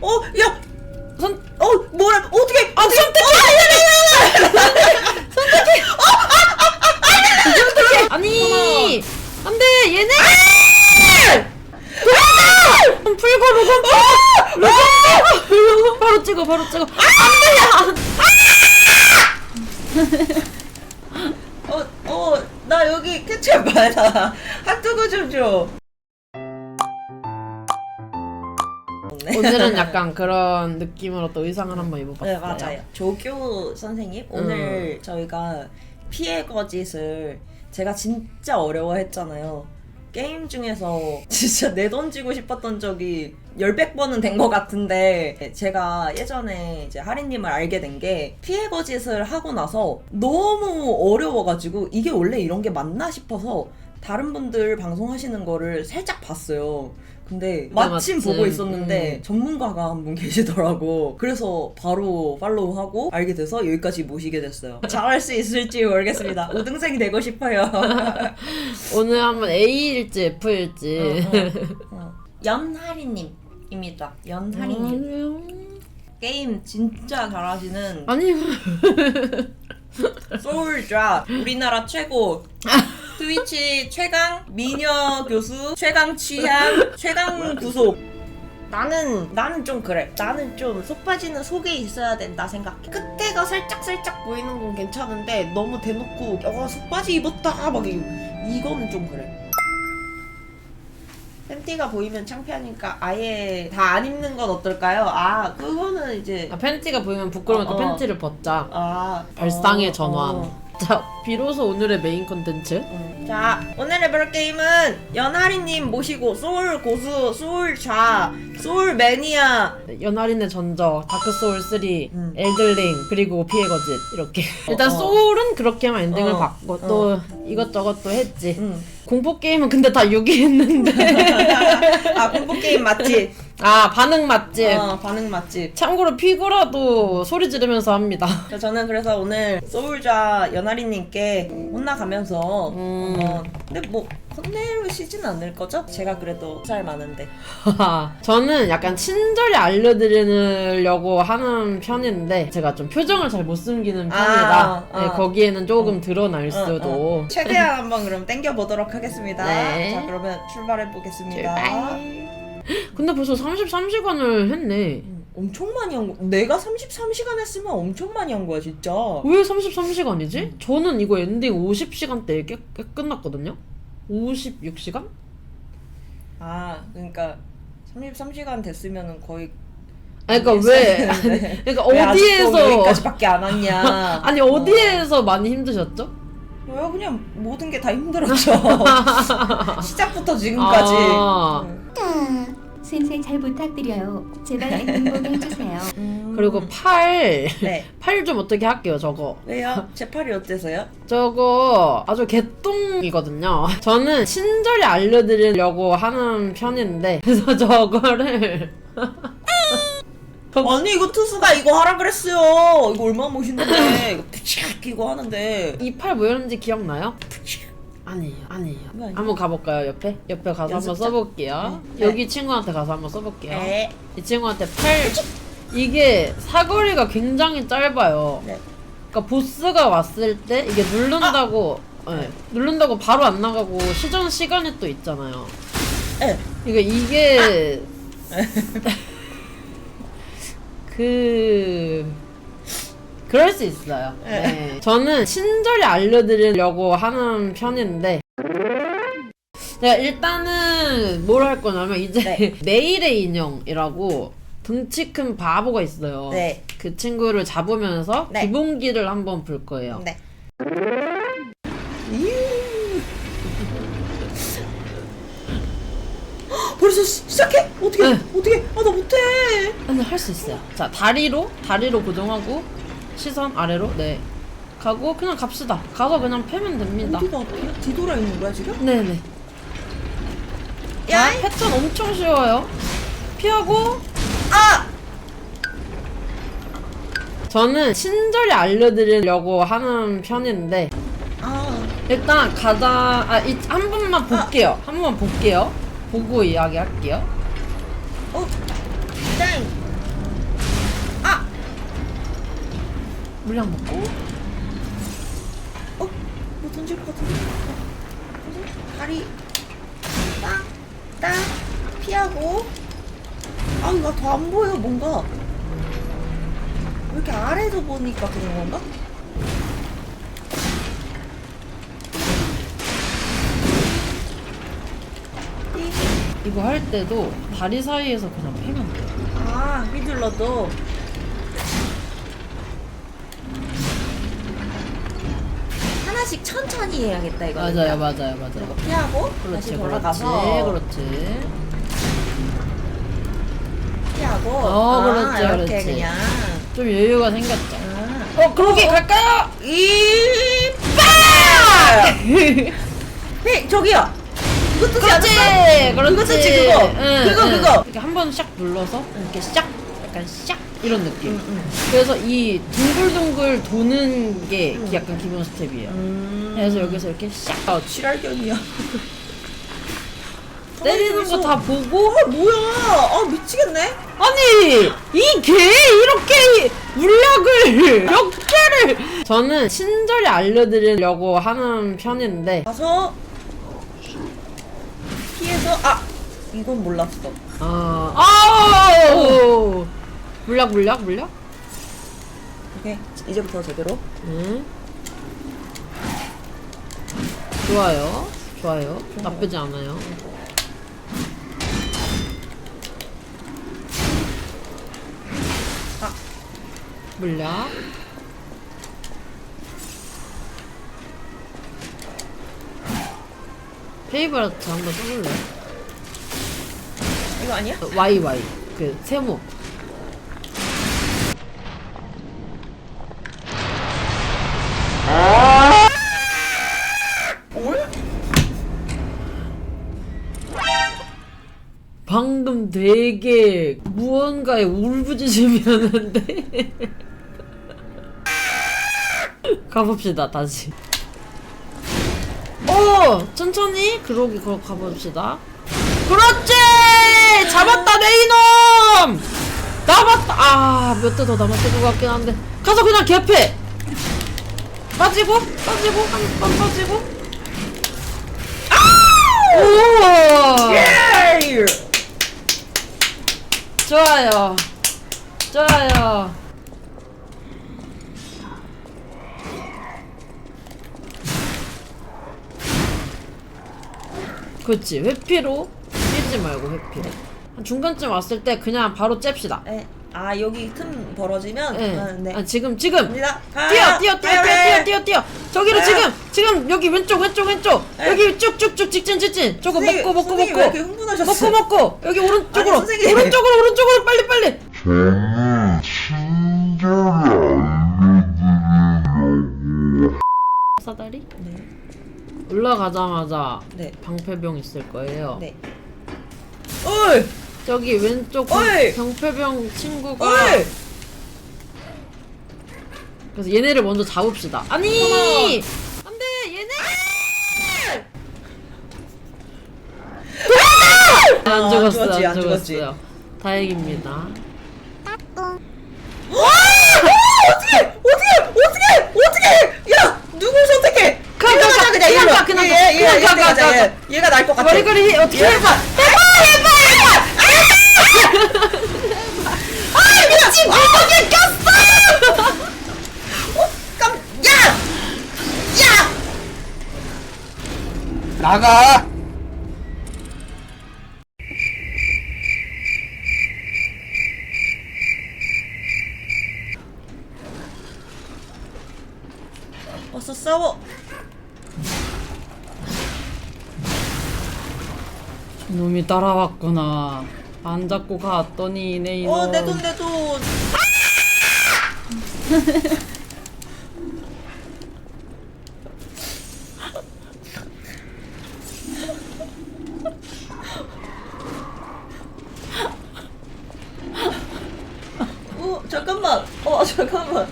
어, 야, 손 어, 뭐라, 어떻게, 아, 선택해! 선택해! 선택해! 아니! 안 돼! 얘네! 로건 풀고, 로건 풀고! 로건 풀고! 로건 바로 찍어, 바로 찍어! 안 돼! 어, 어, 나 여기 케첩 많아. 핫도그 좀 줘. 오늘은 약간 그런 느낌으로 또 의상을 한번 입어봤어요. 네, 맞아요. 조교 선생님, 오늘 저희가 피해 거짓을 제가 진짜 어려워했잖아요. 게임 중에서 진짜 내 던지고 싶었던 적이 열백 번은 된 것 같은데 제가 예전에 이제 하리님을 알게 된 게 피해 거짓을 하고 나서 너무 어려워가지고 이게 원래 이런 게 맞나 싶어서 다른 분들 방송하시는 거를 살짝 봤어요. 근데 마침 마침, 보고 있었는데 음. 전문가가 한 분 계시더라고. 그래서 바로 팔로우하고 알게 돼서 여기까지 모시게 됐어요. 잘할 수 있을지 모르겠습니다. 우등생이 되고 싶어요. 오늘 한번 A일지 F일지. 어, 어. 연하리님입니다. 연하리님. 음. 게임 진짜 잘하시는 아니, 소울드라 우리나라 최고 트위치 최강 미녀 교수 최강 취향 최강 구속 나는 나는 좀 그래 나는 좀 속 빠지는 속에 있어야 된다 생각해 끝에가 살짝 살짝 보이는 건 괜찮은데 너무 대놓고 어속 빠지 입었다 막 이- 이거는 좀 그래 팬티가 보이면 창피하니까 아예 다 안 입는 건 어떨까요? 아 그거는 이제 아, 팬티가 보이면 부끄러우니까 어, 어. 팬티를 벗자. 아 발상의 어, 전환. 어. 자, 비로소 오늘의 메인 컨텐츠. 음. 자, 오늘 해볼 게임은 연하리님 모시고 소울 고수, 소울 좌, 소울 매니아. 연하린의 전적, 다크 소울 3, 음. 엘들링, 그리고 피해 거짓 이렇게. 일단 어. 소울은 그렇게만 엔딩을 어. 받고 또 이것저것 또 했지. 음. 공포 게임은 근데 다 유기했는데. 아, 공포 게임 맞지? 아 반응 맞지. 어, 반응 맞지? 참고로 피고라도 소리 지르면서 합니다. 자, 저는 그래서 오늘 소울 좌 연하리님께 혼나가면서 음. 어, 근데 뭐 혼내시진 않을 거죠? 제가 그래도 살 많은데. 저는 약간 친절히 알려드리려고 하는 편인데 제가 좀 표정을 잘 못 숨기는 편이라 아, 아. 네, 거기에는 조금 드러날 어, 수도. 어. 최대한 한번 그럼 땡겨 보도록 하겠습니다. 네. 자, 그러면 출발해 보겠습니다. 출발. 근데 벌써 33시간을 했네. 음, 엄청 많이 한 거. 내가 33시간 했으면 엄청 많이 한 거야, 진짜. 왜 33시간이지? 저는 이거 엔딩 50시간 대에 깨, 깨 끝났거든요? 56시간? 아, 그러니까 33시간 됐으면은 거의 아니 그러니까 왜 했었는데. 그러니까 왜 아직도 어디에서 여기까지밖에 안 왔냐? 아니 어디에서 많이 힘드셨죠? 왜 그냥 모든 게 다 힘들었죠. 시작부터 지금까지. 아. 음. 생생 잘 부탁드려요. 제발 행복 해주세요. 음. 그리고 팔 네. 팔 좀 어떻게 할게요 저거 왜요? 제 팔이 어때서요? 저거 아주 개똥이거든요 저는 친절히 알려드리려고 하는 편인데 그래서 저거를 아니 이거 투수가 이거 하라 그랬어요. 이거 얼마나 멋있는데 이거 푸치악 이거 하는데 이팔 뭐였는지 기억나요? 아니에요 아니에요 왜 아니에요? 한번 가볼까요 옆에? 옆에 가서 한번 연습장? 써볼게요 네. 여기 친구한테 가서 한번 써볼게요 네. 이 친구한테 팔 이게 사거리가 굉장히 짧아요 네. 그러니까 보스가 왔을 때 이게 누른다고 네, 누른다고 바로 안 나가고 시전 시간이 또 있잖아요 네. 그러니까 이게 그 그럴 수 있어요. 네. 저는 친절히 알려드리려고 하는 편인데. 네, 일단은 뭘 할 거냐면 이제 네. 내일의 인형이라고 등치 큰 바보가 있어요. 네. 그 친구를 잡으면서 네. 기본기를 한번 볼 거예요. 네. 시, 시작해? 어떻게? 네. 어떻게? 아 나 못해. 아니 할 수 있어요. 자 다리로 다리로 고정하고 시선 아래로 네 가고 그냥 갑시다. 가서 그냥 패면 됩니다. 어디가 앞이야? 뒤돌아 있는 거야 지금? 네네. 야, 자, 패턴 엄청 쉬워요. 피하고 아! 저는 친절히 알려드리려고 하는 편인데 아, 일단 가자 아한 번만 볼게요. 한 번만 볼게요. 보고 이야기할게요. 어? 땡! 아! 물량 먹고. 어? 뭐 던질 것 같은데? 뭐지? 다리. 땅! 땅! 피하고. 아, 나 더 안 보여, 뭔가. 왜 이렇게 아래서 보니까 그런 건가? 이거 할 때도 다리 사이에서 그냥 패면 돼요. 아 휘둘러도 하나씩 천천히 해야겠다 이거 맞아요, 맞아요, 맞아요. 피하고 그렇지, 다시 그렇지, 돌아가서 그렇지. 피하고 어, 아, 그렇지, 이렇게 그렇지. 그냥 좀 여유가 생겼죠. 아. 어, 그러게 갈까요? 이 빠! 네 저기요 그거 뜨지 그렇지, 않았어? 그렇지. 그거 뜨지 그거 그거 그거 이렇게 한 번 샥 눌러서 이렇게 샥, 약간 샥 이런 느낌. 응, 응. 그래서 이 둥글둥글 도는 게 약간 기본 스텝이에요. 음. 그래서 여기서 이렇게 샥 아 칠할견이야 때리는 거 다 보고 아 뭐야 아 미치겠네 아니 이개 이렇게 물약을 몇 개를 저는 친절히 알려드리려고 하는 편인데 가서 피해서 아 이건 몰랐어. 아. 아우! 물약 물약 물약? 오케이. 이제부터 제대로. 응. 좋아요. 좋아요. 나쁘지 않아요. 아. 물약 페이버라트 한번 써볼래? 이거 아니야? Y Y 그 세모 올? 방금 되게 무언가에 울부짖음이 하는데 가봅시다 다시 오 천천히? 그러기 그러 가봅시다. 그렇지! 잡았다 내 이놈! 남았다 아 몇 대 더 남았을 것 같긴 한데. 가서 그냥 개패! 빠지고 빠지고 한 번 빠지고. 오 예! 좋아요. 좋아요. 그렇지. 회피로 뛰지 말고 회피로. 한 중간쯤 왔을 때 그냥 바로 잽시다. 에, 아 여기 틈 벌어지면 네. 아, 네. 아, 지금 지금 갑니다. 가! 뛰어 뛰어 뛰어 가요, 뛰어 네. 뛰어 뛰어 뛰어 저기로 네. 지금 지금 여기 왼쪽 왼쪽 왼쪽 네. 여기 쭉쭉쭉 직진 직진 저거 선생님, 먹고 먹고 선생님 먹고 왜 이렇게 흥분하셨어요? 먹고 먹고 여기 오른쪽으로 아니, 선생님. 오른쪽으로 오른쪽으로 빨리 빨리 저 올라가자마자 네. 방패병 있을 거예요. 네. 어이! 저기 왼쪽 어이! 병패병 친구가 어이! 그래서 얘네를 먼저 잡읍시다. 아니 안돼 얘네 안 아, 안 죽었어요 죽었지, 안안 죽었지. 죽었어요. 다행입니다. 어떻게! 어떻게! 어떻게! 어떻게! 야! 누굴 선택해! 가, 일로 가, 가자, 가, 그냥 일로. 가, 그냥 얘, 가. 얘, 얘, 그냥 얘, 가, 얘, 가, 가자, 가, 얘. 얘가 날 것 같아. 머리카락이 어떻게 해봐? 아, 미친! 구멍에 꼈어! 어? 깜, 야! 야! 나가 놈이 따라왔구나. 안 잡고 갔더니 내 이놈. 어, 내 돈, 내 돈. 어, 잠깐만. 어, 잠깐만.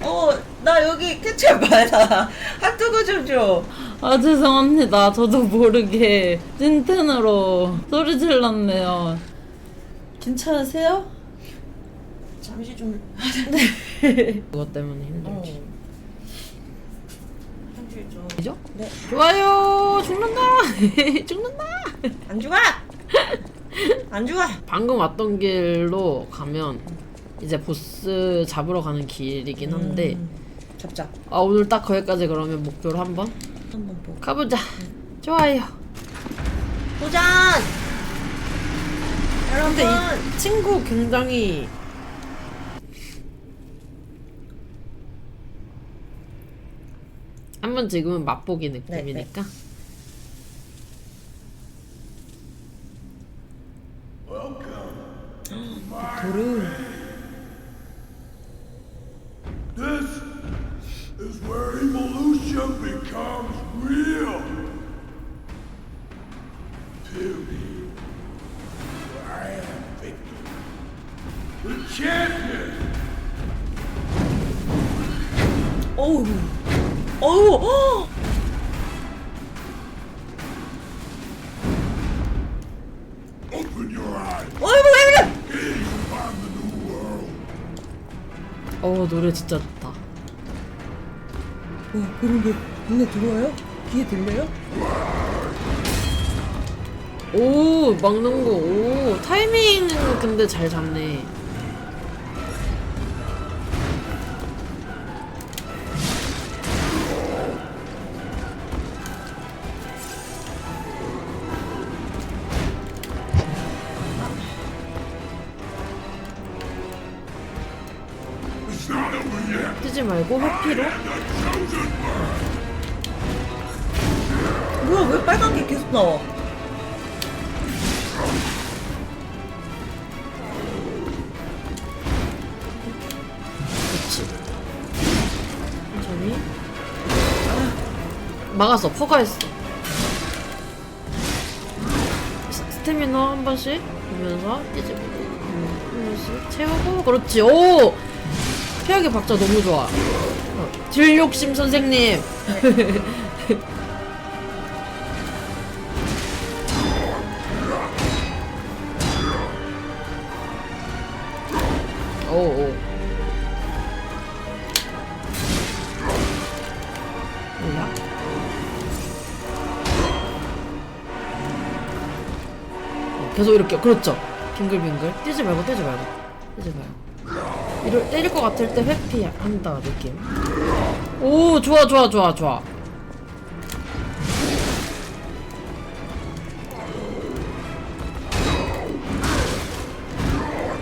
어, 나 여기 캐치할 많아. 핫도그 좀 줘. 아 죄송합니다. 저도 모르게 찐텐으로 소리 질렀네요. 괜찮으세요? 잠시 좀 그것 때문에 어. 힘들지 잠시 좀 그죠? 네. 좋아요 죽는다 죽는다 안 죽어! 안 죽어! 방금 왔던 길로 가면 이제 보스 잡으러 가는 길이긴 한데 음, 잡자 아 오늘 딱 거기까지 그러면 목표로 한번 한번 보고 가보자. 좋아요. 도전! 여러분! 근데 이 친구 굉장히 한번 지금은 맛보기 느낌이니까. 도르 This is where evolution becomes 어 노래 진짜 좋다 와 그런 게 눈에 들어와요? 귀에 들려요? 오 막는 거 오 타이밍 근데 잘 잡네 말고 회피로. 뭐야 왜 빨간 게 계속 나와? 그렇지 천천히. 막았어. 퍼가했어. 스- 스태미너 한 번씩 보면서 이제 한 번씩 채우고 그렇지. 오 피하기 박자 너무 좋아. 어, 딜 욕심 선생님. 뭐야? 어, 계속 이렇게 그렇죠. 빙글빙글. 뛰지 말고 뛰지 말고. 뛰지 말고 이럴 때릴 것 같을 때 회피한다 느낌 오 좋아 좋아 좋아 좋아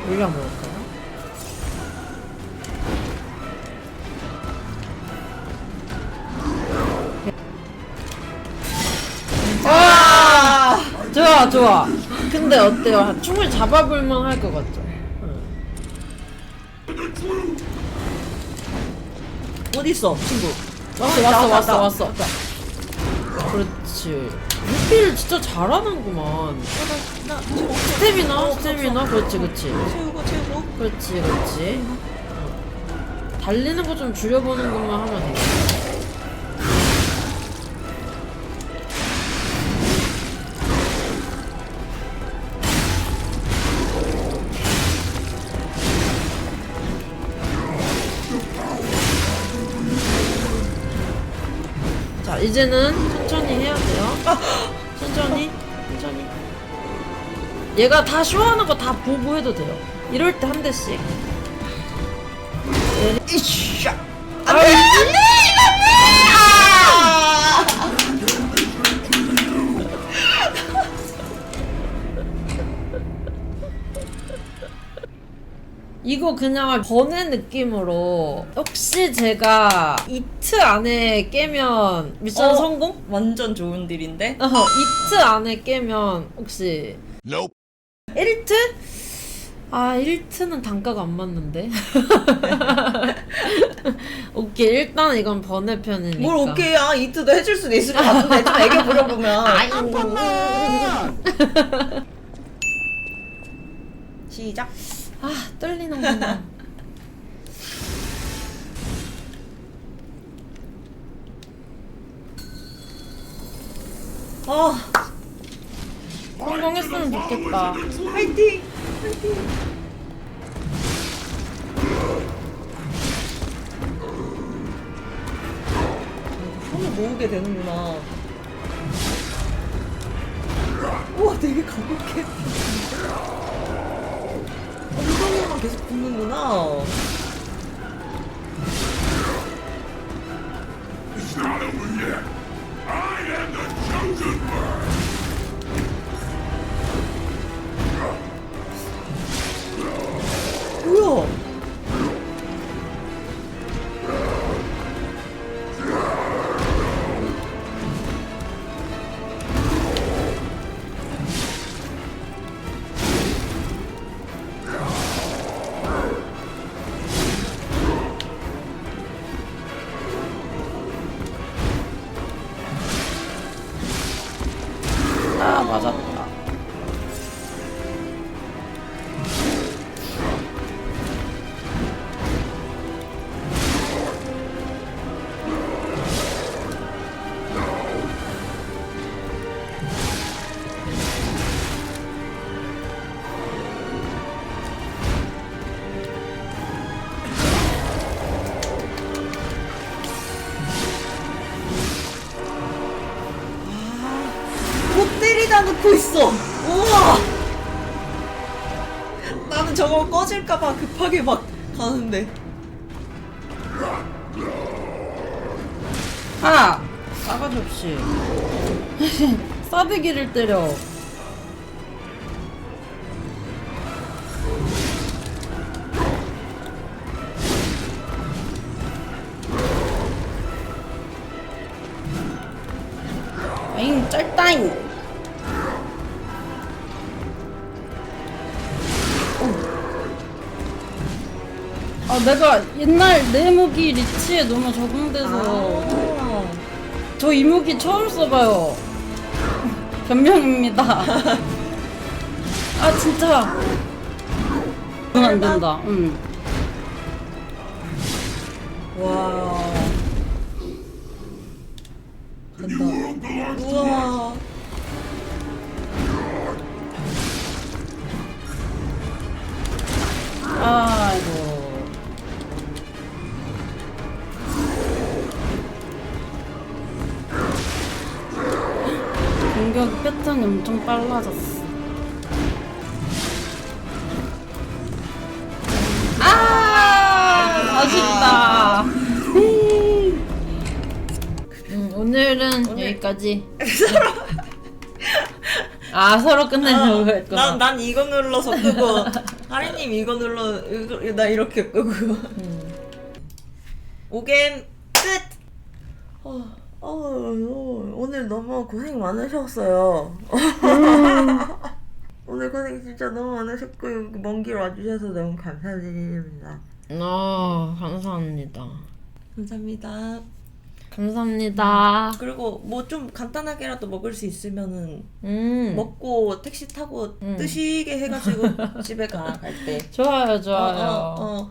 물량 먹을까요? 아! 좋아 좋아 근데 어때요? 충분히 잡아볼만 할 것 같죠? 어디 있어 친구? 왔어 나왔다, 왔어 왔어. 왔어 그렇지. 회피를 진짜 잘하는구만. 나 지금 스텝이나 스텝이나? 그렇지 그렇지. 채우고 채우고. 그렇지 그렇지. 어. 달리는 거 좀 줄여보는 것만 하면 되 이제는 천천히 해야 돼요. 천천히 천천히. 얘가 다 쇼하는 거 다 보고 해도 돼요. 이럴 때 한 대씩. 이샤 이거 그냥 번외 느낌으로 혹시 제가 이트 안에 깨면 미션 어? 성공? 완전 좋은 딜인데? 어, 이트 안에 깨면 혹시 Nope. 1트? 아 1트는 단가가 안 맞는데 오케이 일단 이건 번외 편이니까 뭘 오케이야 이트도 해줄 수도 있을 것 같은데 좀 애교 부려보면 시작 아 떨리는구나. 어. 성공했으면 좋겠다. 화이팅! 화이팅! 손을 모으게 되는구나. 우와 되게 가볍게. 계속 붙는구나. Not 저거 꺼질까봐 급하게 막 가는데. 아 싸가지 없이 싸대기를 때려. 아잉 짤따잉. 내가 옛날 내 무기 리치에 너무 적응돼서 아. 저 이무기 처음 써봐요. 변명입니다. 아 진짜. 그건 안 된다. 응. 와. 된다. 우와. 빨라졌어. 아, 아쉽다. 음, 오늘은 여기까지. 아, 서로 끝내려고 했구나. 난, 난 이거 눌러서 끄고 하리님 이거 눌러 이거, 나 이렇게 끄고 오겜 끝 어, 어, 어, 오늘 너무 고생 많으셨어요. 오늘 고생 진짜 너무 많으셨고 먼 길 와주셔서 너무 감사드립니다. 아, 감사합니다. 감사합니다 감사합니다. 그리고 뭐 좀 간단하게라도 먹을 수 있으면은 음. 먹고 택시 타고 음. 뜨시게 해가지고 집에 가 갈 때 좋아요, 좋아요. 어, 어, 어.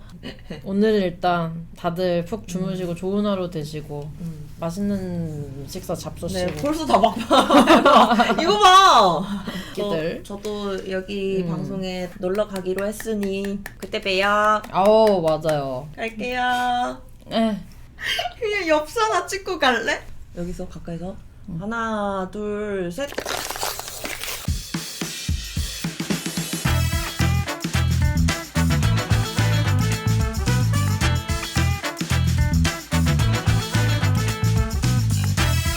오늘 일단 다들 푹 주무시고 좋은 하루 되시고 음. 맛있는 식사 잡수시고 네, 벌써 다막 이거 봐. 끼들. 저, 도 여기 음. 방송에 놀러 가기로 했으니 그때 봬요. 아우 맞아요. 갈게요. 에 그냥 엽서 하나 찍고 갈래? 여기서 가까이서 하나, 둘, 셋.